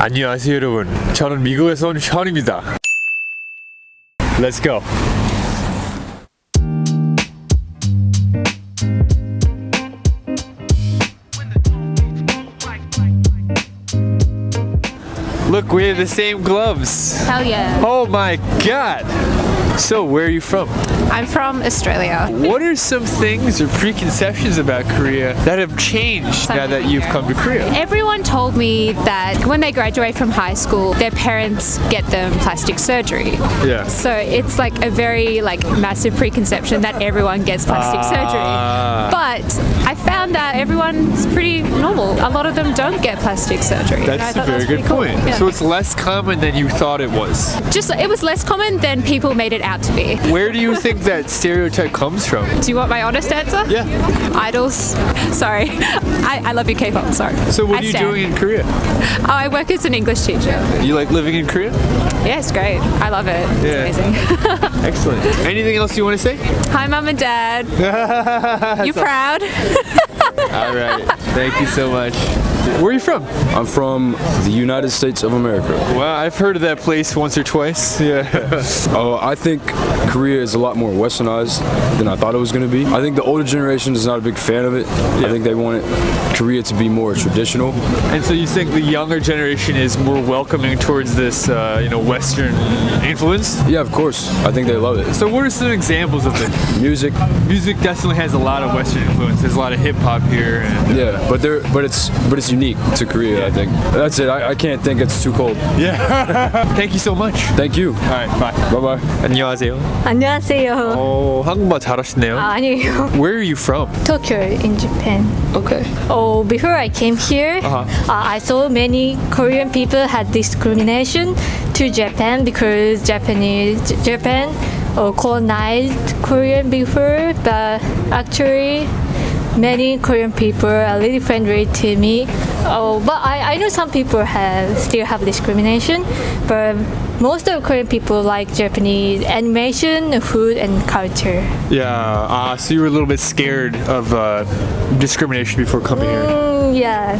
안녕하세요 여러분. 저는 미국에서 온 션입니다. Let's go. Look, we have the same gloves. Hell yeah. Oh my god. So, where are you from? I'm from Australia. What are some things or preconceptions about Korea that have changed now that you've come to Korea? Everyone told me that when they graduate from high school, their parents get them plastic surgery. Yeah. So it's like a very like massive preconception that everyone gets plastic Ah. surgery. But I found that everyone's pretty normal. A lot of them don't get plastic surgery. That's a very good cool. point. Yeah. So it's less common than you thought it was. just it was less common than people made it out to be. Where do you think that stereotype comes from? Do you want my honest answer? Yeah. Idols. Sorry. I, I love you K-pop. Sorry. So what I are you stan. doing in Korea? Oh, I work as an English teacher. You like living in Korea? Yeah, it's great. I love it. It's Yeah. amazing. Excellent. Anything else you want to say? Hi, mom and dad. You proud? All right. Thank you so much. Where are you from? I'm from the United States of America. Well, I've heard of that place once or twice. Yeah. Oh, I think Korea is a lot more westernized than I thought it was going to be. I think the older generation is not a big fan of it. I think they want it, Korea to be more traditional. and so you think the younger generation is more welcoming towards this, uh, you know, Western influence? Yeah, of course. I think they love it. So what are some examples of it? Music, Music definitely has a lot of Western influence. There's a lot of hip hop here. And yeah, but they're but it's but it's unique to Korea. I think that's it. I, I can't think it's too cold. Thank you so much. Thank you. All right, bye. Bye bye. 안녕하세요. 안녕하세요. 어, 한국말 잘하시네요. 아, 아니에요. Where are you from? Tokyo in Japan. Okay. Oh, before I came here, Uh-huh. uh, I saw many Korean people had discrimination to Japan because Japanese Japan uh, colonized Korean before, but actually many Korean people are really friendly to me. Oh, but I, I know some people have still have discrimination, but most of Korean people like Japanese animation, food, and culture. Yeah. Uh, so you were a little bit scared of uh, discrimination before coming here. Mm, yeah,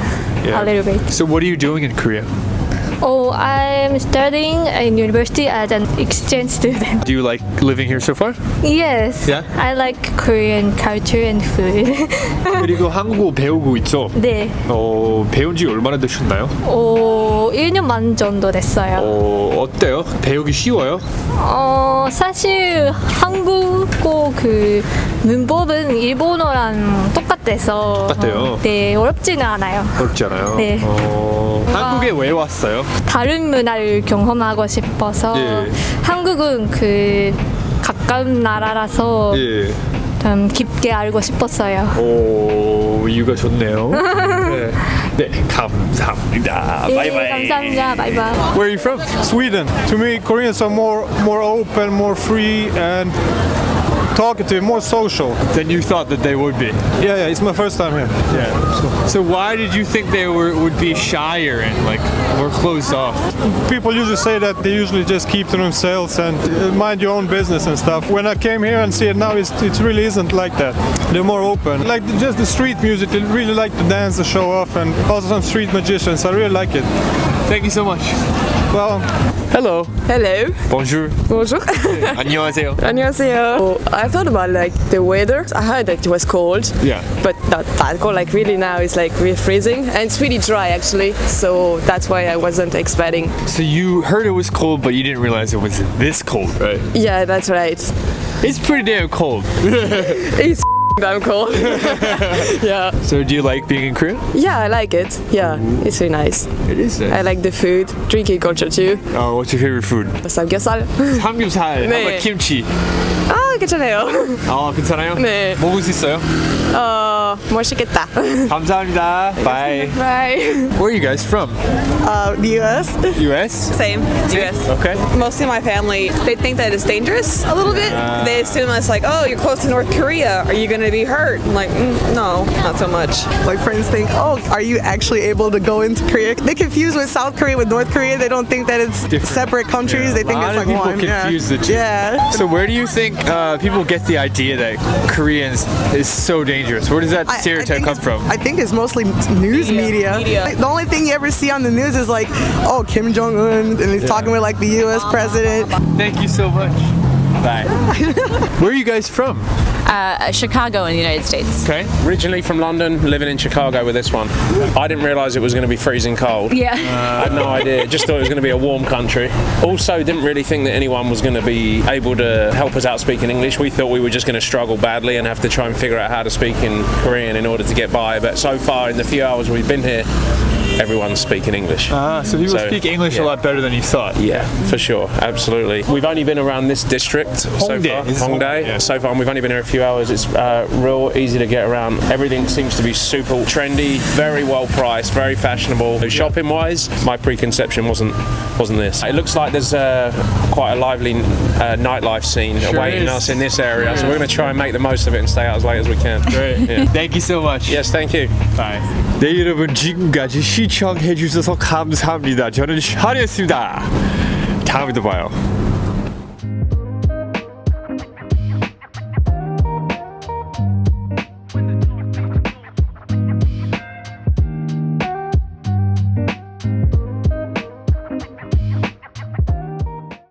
Yeah. a little bit. So what are you doing in Korea? Oh, I'm studying in university as an exchange student. Do you like living here so far? yes. Yeah? I like Korean culture and food. 그리고 한국어 배우고 있죠? 네. 어, 배운 지 얼마나 되셨나요? 어, 1년 반 정도 됐어요. 어, 어때요? 배우기 쉬워요? 어, 사실 한국어 그 문법은 일본어랑 똑같아서 똑같아요? 네, 어렵지는 않아요. 어렵지 않아요? 네. 어, 한국에 왜 왔어요? 다른 문화를 경험하고 싶어서 예. 한국은 그 가까운 나라라서 예. 좀 깊게 알고 싶었어요. 오, 이유가 좋네요. 네. 네, 감사합니다. 예, 바이바이. 감사합니다. 바이바이. Where are you from? Sweden. To me, Koreans are more more open, more free, and talkative, more social. Than you thought that they would be. Yeah, yeah. It's my first time here. Yeah. So why did you think they were would be shyer and like more closed off? People usually say that they usually just keep to themselves and uh, mind your own business and stuff. When I came here and see it now, it's, it really isn't like that. They're more open. Like just the street music, they really like to dance and show off, and also some street magicians. I really like it. Thank you so much. Well, Hello. Hello. Bonjour. Bonjour. 안녕하세요. 안녕하세요. Oh, I thought about like the weather. I heard that it was cold. Yeah. But not that cold. Like really now it's like really freezing and it's really dry actually. So that's why I wasn't expecting. So you heard it was cold, but you didn't realize it was this cold, right? Yeah, that's right. It's pretty damn cold. It's that's cool. yeah. So do you like being in Korea? Yeah, I like it. Yeah, it's really nice. It is nice. I like the food, drinking culture too. Oh, what's your favorite food? Samgyeopsal. Samgyeopsal. How about kimchi? Ah, 괜찮아요. 아, 괜찮아요? 네. 먹을 수 있어요? 어, 멋있겠다. 감사합니다. Bye. Bye. Where are you guys from? Uh, the U.S. U.S. Same. U.S. Okay. Mostly my family, they think that it's dangerous a little bit. they assume it's like, oh, you're close to North Korea. Are you going to be hurt? I'm like, mm, no, not so much. My friends think, oh, are you actually able to go into Korea? They confuse with South Korea with North Korea. They don't think that it's Different. separate countries. Yeah. They think A lot it's of like people one. yeah. confuse the two. Yeah. So where do you think uh, uh, people get the idea that Koreans is so dangerous? Where does that that I- I stereotype come from? I think it's mostly news media. media. Like, the only thing you ever see on the news is like, oh, Kim Jong Un, and he's talking with like the U.S. president. Thank you so much. Bye. Where are you guys from? Uh, Chicago in the United States. Okay. Originally from London, living in Chicago with this one. I didn't realise it was going to be freezing cold. Yeah. I had no idea. Just thought it was going to be a warm country. Also, didn't really think that anyone was going to be able to help us out speaking English. We thought we were just going to struggle badly and have to try and figure out how to speak in Korean in order to get by. But so far, in the few hours we've been here, everyone's speaking English. Ah, so people So, speak English a yeah. lot better than you thought. Yeah, for sure, absolutely. We've only been around this district so Hongdae. far, This is Hongdae, Hongdae. so far, and we've only been here a few hours. It's uh, real easy to get around. Everything seems to be super trendy, very well priced, very fashionable. So shopping wise, my preconception wasn't wasn't this. It looks like there's uh, quite a lively uh, nightlife scene awaiting is. us in this area, so we're going to try and make the most of it and stay out as late as we can. Great. Yeah. Thank you so much. Yes, thank you. Bye. 네 여러분 지금까지 시 청해 주셔서 감사합니다. 저는 샤리였습니다. 다음에 또 봐요.